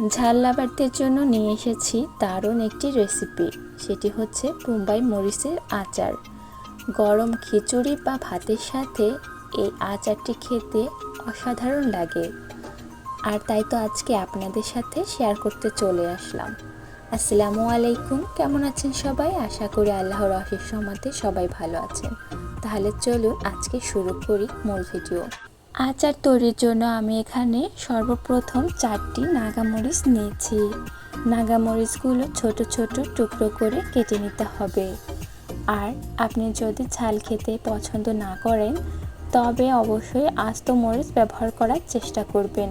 ঝাল লাভারদের জন্য নিয়ে এসেছি দারুণ একটি রেসিপি সেটি হচ্ছে মুম্বাই মরিচের আচার। গরম খিচুড়ি বা ভাতের সাথে এই আচারটি খেতে অসাধারণ লাগে। আর তাই তো আজকে আপনাদের সাথে শেয়ার করতে চলে আসলাম। আসসালামু আলাইকুম, কেমন আছেন সবাই? আশা করি আল্লাহর অশেষ সমাতে সবাই ভালো আছেন। তাহলে চলুন আজকে শুরু করি মূল ভিডিও আচার তৈরির জন্য আমি এখানে সর্বপ্রথম চারটি নাগামরিচ নিয়েছি। নাগামরিচগুলো ছোট ছোট টুকরো করে কেটে নিতে হবে। আর আপনি যদি ঝাল খেতে পছন্দ না করেন, তবে অবশ্যই আস্ত মরিচ ব্যবহার করার চেষ্টা করবেন।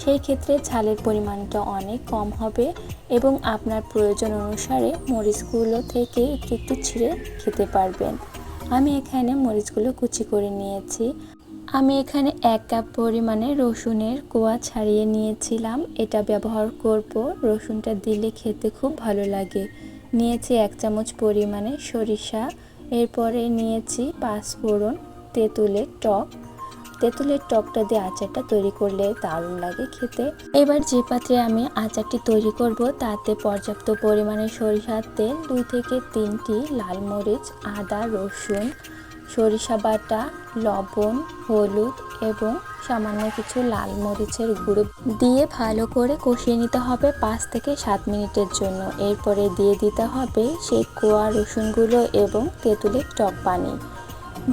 সেই ক্ষেত্রে ঝালের পরিমাণটা অনেক কম হবে এবং আপনার প্রয়োজন অনুসারে মরিচগুলো থেকে একটু একটু ছিঁড়ে খেতে পারবেন। আমি এখানে মরিচগুলো কুচি করে নিয়েছি। আমি এখানে এক কাপ পরিমাণে রসুনের কোয়া ছাড়িয়ে নিয়েছিলাম। এটা ব্যবহার করব। রসুনটা দিলে খেতে খুব ভালো লাগে। নিয়েছি এক চামচ পরিমাণে সরিষা। এরপরে নিয়েছি পাঁচফোড়ন তেঁতুলের টক। তেঁতুলের টকটা দিয়ে আচারটা তৈরি করলে দারুণ লাগে খেতে। এবার যে পাত্রে আমি আচারটি তৈরি করব, তাতে পর্যাপ্ত পরিমাণে সরিষার তেল, দুই থেকে তিনটি লাল মরিচ, আদা, রসুন সরিষা বাটা, লবণ, হলুদ এবং সামান্য কিছু লাল মরিচের গুঁড়ো দিয়ে ভালো করে কষিয়ে নিতে হবে পাঁচ থেকে সাত মিনিটের জন্য। এরপরে দিয়ে দিতে হবে সেই কোয়া রসুনগুলো এবং তেঁতুলের টক পানি।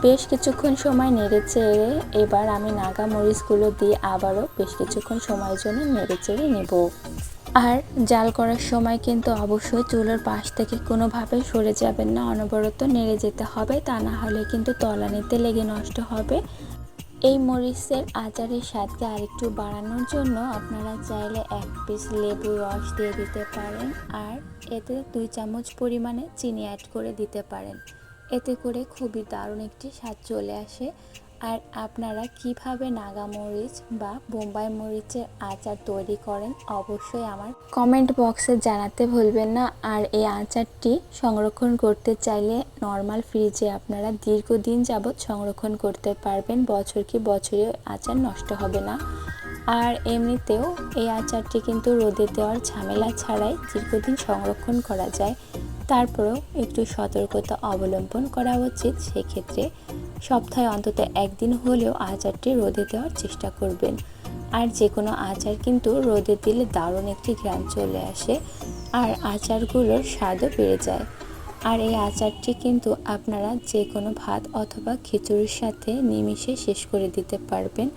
বেশ কিছুক্ষণ সময় নেড়ে চেড়ে এবার আমি নাগা মরিচগুলো দিয়ে আবারও বেশ কিছুক্ষণ সময়ের জন্য নেড়ে চেড়ে নেব। আর জাল করার সময় কিন্তু অবশ্যই চুলোর পাশ থেকে কোনোভাবে সরে যাবেন না, অনবরত নেড়ে যেতে হবে, তা না হলে কিন্তু তলানিতে লেগে নষ্ট হবে। এই মরিচের আচারের স্বাদকে আরেকটু বাড়ানোর জন্য আপনারা চাইলে এক পিস লেবু রস দিয়ে দিতে পারেন আর এতে দুই চামচ পরিমাণে চিনি অ্যাড করে দিতে পারেন। এতে করে খুবই দারুণ একটি স্বাদ চলে আসে। আর আপনারা কীভাবে নাগা মরিচ বা বোম্বাই মরিচের আচার তৈরি করেন অবশ্যই আমার কমেন্ট বক্সে জানাতে ভুলবেন না। আর এই আচারটি সংরক্ষণ করতে চাইলে নর্মাল ফ্রিজে আপনারা দীর্ঘদিন যাবৎ সংরক্ষণ করতে পারবেন। বছর কি বছরে আচার নষ্ট হবে না। আর এমনিতেও এই আচারটি কিন্তু রোদে দেওয়ার ঝামেলা ছাড়াই দীর্ঘদিন সংরক্ষণ করা যায়। তারপরেও একটু সতর্কতা অবলম্বন করা উচিত। সেক্ষেত্রে সপ্তাহে অন্তত একদিন হলেও আচারটি রোদে দেওয়ার চেষ্টা করবেন। আর যে কোনো আচার কিন্তু রোদে দিলে দারুণ একটি ঘ্রাণ চলে আসে আর আচারগুলোর স্বাদও বেড়ে যায়। আর এই আচারটি কিন্তু আপনারা যে কোনো ভাত অথবা খিচুড়ির সাথে নিমিশে শেষ করে দিতে পারবেন।